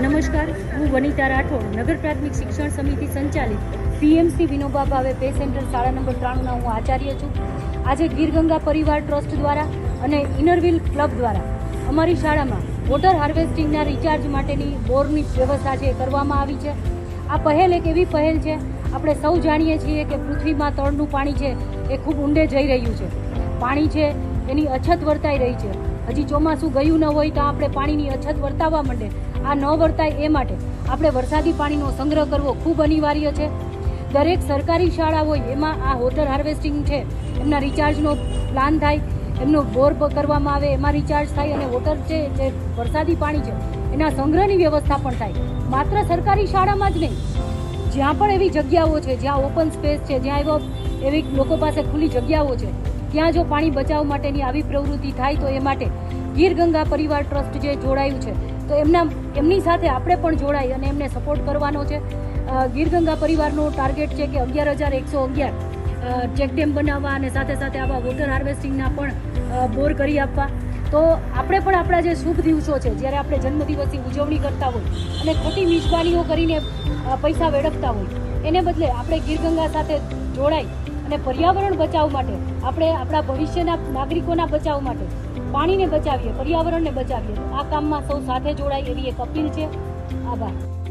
નમસ્કાર, હું વનિતા રાઠોડ, નગર પ્રાથમિક શિક્ષણ સમિતિ સંચાલિત PMC Vinoba Bhave pay centre શાળા નંબર ત્રાણુંના હું આચાર્ય છું. આજે ગીરગંગા પરિવાર ટ્રસ્ટ દ્વારા અને ઇનરવિલ ક્લબ દ્વારા અમારી શાળામાં વોટર હાર્વેસ્ટિંગના રિચાર્જ માટેની બોરની વ્યવસ્થા છે કરવામાં આવી છે. આ પહેલ એક એવી પહેલ છે, આપણે સૌ જાણીએ છીએ કે પૃથ્વીમાં તળનું પાણી છે એ ખૂબ ઊંડે જઈ રહ્યું છે. પાણી છે, એની અછત વર્તાઈ રહી છે. હજી ચોમાસું ગયું ન હોય તો આપણે પાણીની અછત વર્તાવવા માંડે. આ ન વર્તાય એ માટે આપણે વરસાદી પાણીનો સંગ્રહ કરવો ખૂબ અનિવાર્ય છે. દરેક સરકારી શાળા હોય એમાં આ વોટર હાર્વેસ્ટિંગ છે. એમના રિચાર્જનો પ્લાન થાય, એમનો બોર કરવામાં આવે, એમાં રિચાર્જ થાય અને વોટર છે જે વરસાદી પાણી છે, એના સંગ્રહની વ્યવસ્થા પણ થાય. માત્ર સરકારી શાળામાં જ નહીં, જ્યાં પણ એવી જગ્યાઓ છે, જ્યાં ઓપન સ્પેસ છે, જ્યાં એવો એવી લોકો પાસે ખુલ્લી જગ્યાઓ છે ત્યાં જો પાણી બચાવ માટેની આવી પ્રવૃત્તિ થાય તો એ માટે ગીર ગંગા પરિવાર ટ્રસ્ટ જે જોડાયું છે, તો એમના એમની સાથે આપણે પણ જોડાઈ અને એમને સપોર્ટ કરવાનો છે. ગીર ગંગા પરિવારનો ટાર્ગેટ છે કે અગિયાર હજાર એકસો અગિયાર ચેકડેમ બનાવવા અને સાથે સાથે આવા વોટર હાર્વેસ્ટિંગના પણ બોર કરી આપવા. તો આપણે પણ આપણા જે શુભ દિવસો છે, જ્યારે આપણે જન્મદિવસની ઉજવણી કરતા હોય અને ખોટી મિજબાનીઓ કરીને પૈસા વેડફતા હોય, એને બદલે આપણે ગીર ગંગા સાથે જોડાઈ અને પર્યાવરણ બચાવ માટે, આપણે આપણા ભવિષ્યના નાગરિકોના બચાવ માટે પાણીને બચાવીએ, પર્યાવરણને બચાવીએ. આ કામમાં સૌ સાથે જોડાય એવી એક અપીલ છે. આભાર.